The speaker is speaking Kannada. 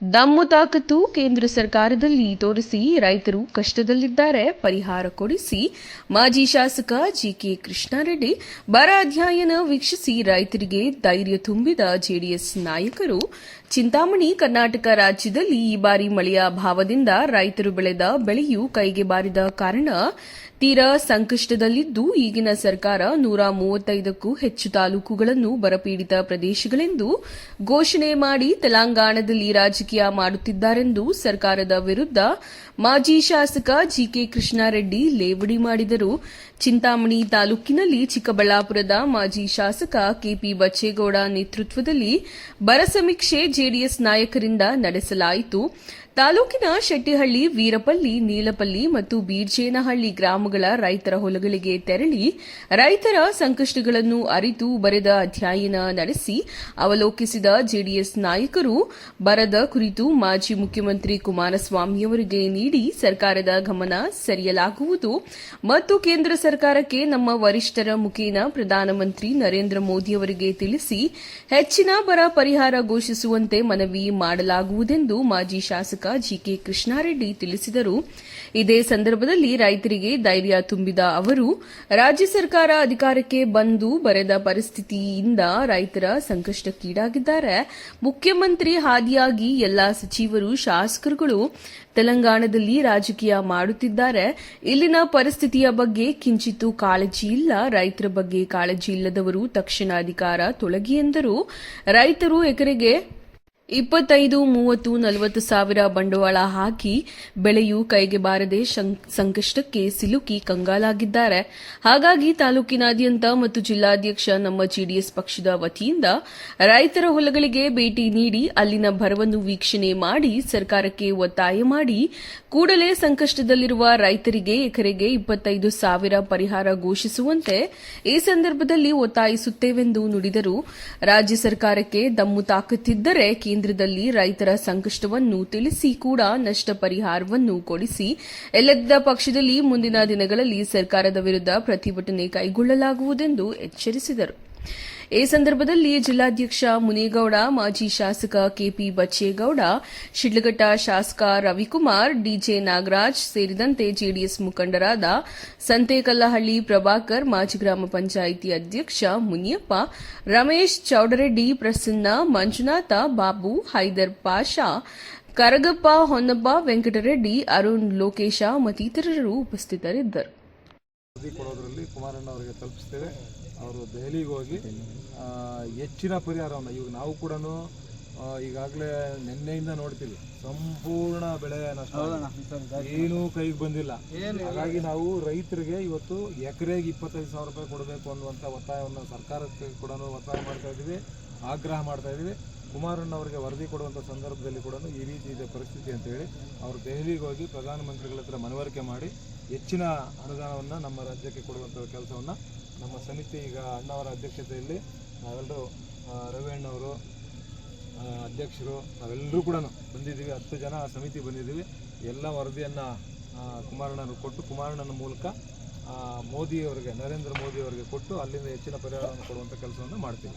ದಮ್ಮು ತಾಕತ್ತು ಕೇಂದ್ರ ಸರ್ಕಾರದಲ್ಲಿ ತೋರಿಸಿ ರೈತರು ಕಷ್ಟದಲ್ಲಿದ್ದಾರೆ. ಪರಿಹಾರ ಕೊಡಿಸಿ ಮಾಜಿ ಶಾಸಕ ಜಿಕೆ ಕೃಷ್ಣಾರೆಡ್ಡಿ ಬರ ಅಧ್ಯಯನ ವೀಕ್ಷಿಸಿ ರೈತರಿಗೆ ಧೈರ್ಯ ತುಂಬಿದ ಜೆಡಿಎಸ್ ನಾಯಕರು. ಚಿಂತಾಮಣಿ ಕರ್ನಾಟಕ ರಾಜ್ಯದಲ್ಲಿ ಈ ಬಾರಿ ಮಳೆಯ ಭಾವದಿಂದ ರೈತರು ಬೆಳೆದ ಬೆಳೆಯು ಕೈಗೆ ಬಾರಿದ ಕಾರಣ ತೀರಾ ಸಂಕಷ್ಟದಲ್ಲಿದ್ದು, ಈಗಿನ ಸರ್ಕಾರ ನೂರ ಮೂವತ್ತೈದಕ್ಕೂ ಹೆಚ್ಚು ತಾಲೂಕುಗಳನ್ನು ಬರಪೀಡಿತ ಪ್ರದೇಶಗಳೆಂದು ಘೋಷಣೆ ಮಾಡಿ ತೆಲಂಗಾಣದಲ್ಲಿ ರಾಜಕೀಯ ಮಾಡುತ್ತಿದ್ದಾರೆಂದು ಸರ್ಕಾರದ ವಿರುದ್ಧ ಮಾಜಿ ಶಾಸಕ ಜಿಕೆ ಕೃಷ್ಣಾರೆಡ್ಡಿ ಲೇವಡಿ ಮಾಡಿದರು. ಚಿಂತಾಮಣಿ ತಾಲೂಕಿನಲ್ಲಿ ಚಿಕ್ಕಬಳ್ಳಾಪುರದ ಮಾಜಿ ಶಾಸಕ ಕೆಪಿ ಬಚ್ಚೇಗೌಡ ನೇತೃತ್ವದಲ್ಲಿ ಬರ ಸಮೀಕ್ಷೆ ಜೆಡಿಎಸ್ ನಾಯಕರಿಂದ ನಡೆಸಲಾಯಿತು. ತಾಲೂಕಿನ ಶೆಟ್ಟಿಹಳ್ಳಿ, ವೀರಪಲ್ಲಿ, ನೀಲಪಲ್ಲಿ ಮತ್ತು ಬೀರ್ಜೇನಹಳ್ಳಿ ಗ್ರಾಮಗಳ ರೈತರ ಹೊಲಗಳಿಗೆ ತೆರಳಿ ರೈತರ ಸಂಕಷ್ಟಗಳನ್ನು ಅರಿತು ಬರೆದ ಅಧ್ಯಯನ ನಡೆಸಿ ಅವಲೋಕಿಸಿದ ಜೆಡಿಎಸ್ ನಾಯಕರು ಬರದ ಕುರಿತು ಮಾಜಿ ಮುಖ್ಯಮಂತ್ರಿ ಕುಮಾರಸ್ವಾಮಿಯವರಿಗೆ ನೀಡಿ ಸರ್ಕಾರದ ಗಮನ ಸರಿಯಲಾಗುವುದು. ಮತ್ತು ಕೇಂದ್ರ ಸರ್ಕಾರಕ್ಕೆ ನಮ್ಮ ವರಿಷ್ಠರ ಮುಖೇನ ಪ್ರಧಾನಮಂತ್ರಿ ನರೇಂದ್ರ ಮೋದಿಯವರಿಗೆ ತಿಳಿಸಿ ಹೆಚ್ಚಿನ ಬರ ಪರಿಹಾರ ಘೋಷಿಸುವಂತೆ ಮನವಿ ಮಾಡಲಾಗುವುದೆಂದು ಮಾಜಿ ಶಾಸಕ ಜಿಕೆ ಕೃಷ್ಣಾರೆಡ್ಡಿ ತಿಳಿಸಿದರು. ಇದೇ ಸಂದರ್ಭದಲ್ಲಿ ರೈತರಿಗೆ ಧೈರ್ಯ ತುಂಬಿದ ಅವರು, ರಾಜ್ಯ ಸರ್ಕಾರ ಅಧಿಕಾರಕ್ಕೆ ಬಂದು ಬರೆದ ಪರಿಸ್ಥಿತಿಯಿಂದ ರೈತರ ಸಂಕಷ್ಟಕ್ಕೀಡಾಗಿದ್ದಾರೆ. ಮುಖ್ಯಮಂತ್ರಿ ಹಾದಿಯಾಗಿ ಎಲ್ಲಾ ಸಚಿವರು, ಶಾಸಕರುಗಳು ತೆಲಂಗಾಣದಲ್ಲಿ ರಾಜಕೀಯ ಮಾಡುತ್ತಿದ್ದಾರೆ. ಇಲ್ಲಿನ ಪರಿಸ್ಥಿತಿಯ ಬಗ್ಗೆ ಕಿಂಚಿತ್ತು ಕಾಳಜಿ ಇಲ್ಲ. ರೈತರ ಬಗ್ಗೆ ಕಾಳಜಿ ಇಲ್ಲದವರು ತಕ್ಷಣ ಅಧಿಕಾರ ತೊಲಗಿ ಎಂದರು. ರೈತರು ಎಕರೆಗೆ ಇಪ್ಪತ್ತೈದು, ಮೂವತ್ತು, ನಲವತ್ತು ಸಾವಿರ ಬಂಡವಾಳ ಹಾಕಿ ಬೆಳೆಯು ಕೈಗೆ ಬಾರದೆ ಸಂಕಷ್ಟಕ್ಕೆ ಸಿಲುಕಿ ಕಂಗಾಲಾಗಿದ್ದಾರೆ. ಹಾಗಾಗಿ ತಾಲೂಕಿನಾದ್ಯಂತ ಮತ್ತು ಜಿಲ್ಲಾಧ್ಯಕ್ಷ ನಮ್ಮ ಜೆಡಿಎಸ್ ಪಕ್ಷದ ವತಿಯಿಂದ ರೈತರ ಹೊಲಗಳಿಗೆ ಭೇಟಿ ನೀಡಿ ಅಲ್ಲಿನ ಭರವನ್ನು ವೀಕ್ಷಣೆ ಮಾಡಿ ಸರ್ಕಾರಕ್ಕೆ ಒತ್ತಾಯ ಮಾಡಿ ಕೂಡಲೇ ಸಂಕಷ್ಟದಲ್ಲಿರುವ ರೈತರಿಗೆ ಎಕರೆಗೆ ಇಪ್ಪತ್ತೈದು ಸಾವಿರ ಪರಿಹಾರ ಘೋಷಿಸುವಂತೆ ಈ ಸಂದರ್ಭದಲ್ಲಿ ಒತ್ತಾಯಿಸುತ್ತೇವೆಂದು ನುಡಿದರು. ರಾಜ್ಯ ಸರ್ಕಾರಕ್ಕೆ ದಮ್ಮು ತಾಕತ್ತಿದ್ದರೆ ಕೇಂದ್ರದಲ್ಲಿ ರೈತರ ಸಂಕಷ್ಟವನ್ನು ತಿಳಿಸಿ ಕೂಡ ನಷ್ಟ ಪರಿಹಾರವನ್ನು ಕೊಡಿಸಿ, ಎಲ್ಲದ ಪಕ್ಷದಲ್ಲಿ ಮುಂದಿನ ದಿನಗಳಲ್ಲಿ ಸರ್ಕಾರದ ವಿರುದ್ಧ ಪ್ರತಿಭಟನೆ ಕೈಗೊಳ್ಳಲಾಗುವುದೆಂದು ಎಚ್ಚರಿಸಿದರು. ಈ ಸಂದರ್ಭದಲ್ಲಿ ಜಿಲ್ಲಾಧ್ಯಕ್ಷ ಮುನೇಗೌಡ, ಮಾಜಿ ಶಾಸಕ ಕೆಪಿ ಬಚ್ಚೇಗೌಡ, ಶಿಡ್ಲಘಟ್ಟ ಶಾಸಕ ರವಿಕುಮಾರ್, ಡಿಜೆ ನಾಗರಾಜ್ ಸೇರಿದಂತೆ ಜೆಡಿಎಸ್ ಮುಖಂಡರಾದ ಸಂತೇಕಲ್ಲಹಳ್ಳಿ ಪ್ರಭಾಕರ್, ಮಾಜಿ ಗ್ರಾಮ ಪಂಚಾಯಿತಿ ಅಧ್ಯಕ್ಷ ಮುನಿಯಪ್ಪ, ರಮೇಶ್ ಚೌಡರೆಡ್ಡಿ, ಪ್ರಸನ್ನ, ಮಂಜುನಾಥ, ಬಾಬು, ಹೈದರ್ ಪಾಷಾ, ಕರಗಪ್ಪ, ಹೊನ್ನಪ್ಪ, ವೆಂಕಟರೆಡ್ಡಿ, ಅರುಣ್ ಲೋಕೇಶ ಮತ್ತಿತರರು ಉಪಸ್ಥಿತರಿದ್ದರು. ಅವರು ದೆಹಲಿಗೆ ಹೋಗಿ ಹೆಚ್ಚಿನ ಪರಿಹಾರವನ್ನು ಇವಾಗ ನಾವು ಕೂಡ ಈಗಾಗಲೇ ನಿನ್ನೆಯಿಂದ ನೋಡ್ತೀವಿ ಸಂಪೂರ್ಣ ಬೆಳೆ ನಷ್ಟ. ಏನೂ ಕೈಗೆ ಬಂದಿಲ್ಲ ಹಾಗಾಗಿ ನಾವು ರೈತರಿಗೆ ಇವತ್ತು ಎಕರೆಗೆ ಇಪ್ಪತ್ತೈದು ಸಾವಿರ ರೂಪಾಯಿ ಕೊಡಬೇಕು ಅನ್ನುವಂಥ ಒತ್ತಾಯವನ್ನು ಸರ್ಕಾರಕ್ಕೆ ಕೂಡ ಒತ್ತಾಯ ಮಾಡ್ತಾ ಇದ್ದೀವಿ ಆಗ್ರಹ ಮಾಡ್ತಾ ಇದ್ದೀವಿ ಕುಮಾರಣ್ಣ ಅವರಿಗೆ ವರದಿ ಕೊಡುವಂಥ ಸಂದರ್ಭದಲ್ಲಿ ಕೂಡ ಈ ರೀತಿ ಇದೆ ಪರಿಸ್ಥಿತಿ ಅಂತ ಹೇಳಿ ಅವರು ದೆಹಲಿಗೆ ಹೋಗಿ ಪ್ರಧಾನಮಂತ್ರಿಗಳ ಹತ್ರ ಮನವರಿಕೆ ಮಾಡಿ ಹೆಚ್ಚಿನ ಅನುದಾನವನ್ನು ನಮ್ಮ ರಾಜ್ಯಕ್ಕೆ ಕೊಡುವಂಥ ಕೆಲಸವನ್ನು ನಮ್ಮ ಸಮಿತಿ ಈಗ ಅಣ್ಣವರ ಅಧ್ಯಕ್ಷತೆಯಲ್ಲಿ ನಾವೆಲ್ಲರೂ ರವಿಯಣ್ಣವರು ಅಧ್ಯಕ್ಷರು, ನಾವೆಲ್ಲರೂ ಕೂಡ ಬಂದಿದ್ದೀವಿ. ಹತ್ತು ಜನ ಸಮಿತಿ ಬಂದಿದ್ದೀವಿ. ಎಲ್ಲ ವರದಿಯನ್ನು ಕುಮಾರಣ್ಣನ ಕೊಟ್ಟು, ಕುಮಾರಣ್ಣನ ಮೂಲಕ ಮೋದಿಯವರಿಗೆ, ನರೇಂದ್ರ ಮೋದಿಯವರಿಗೆ ಕೊಟ್ಟು ಅಲ್ಲಿಂದ ಹೆಚ್ಚಿನ ಪರಿಹಾರವನ್ನು ಕೊಡುವಂಥ ಕೆಲಸವನ್ನು ಮಾಡ್ತೀವಿ.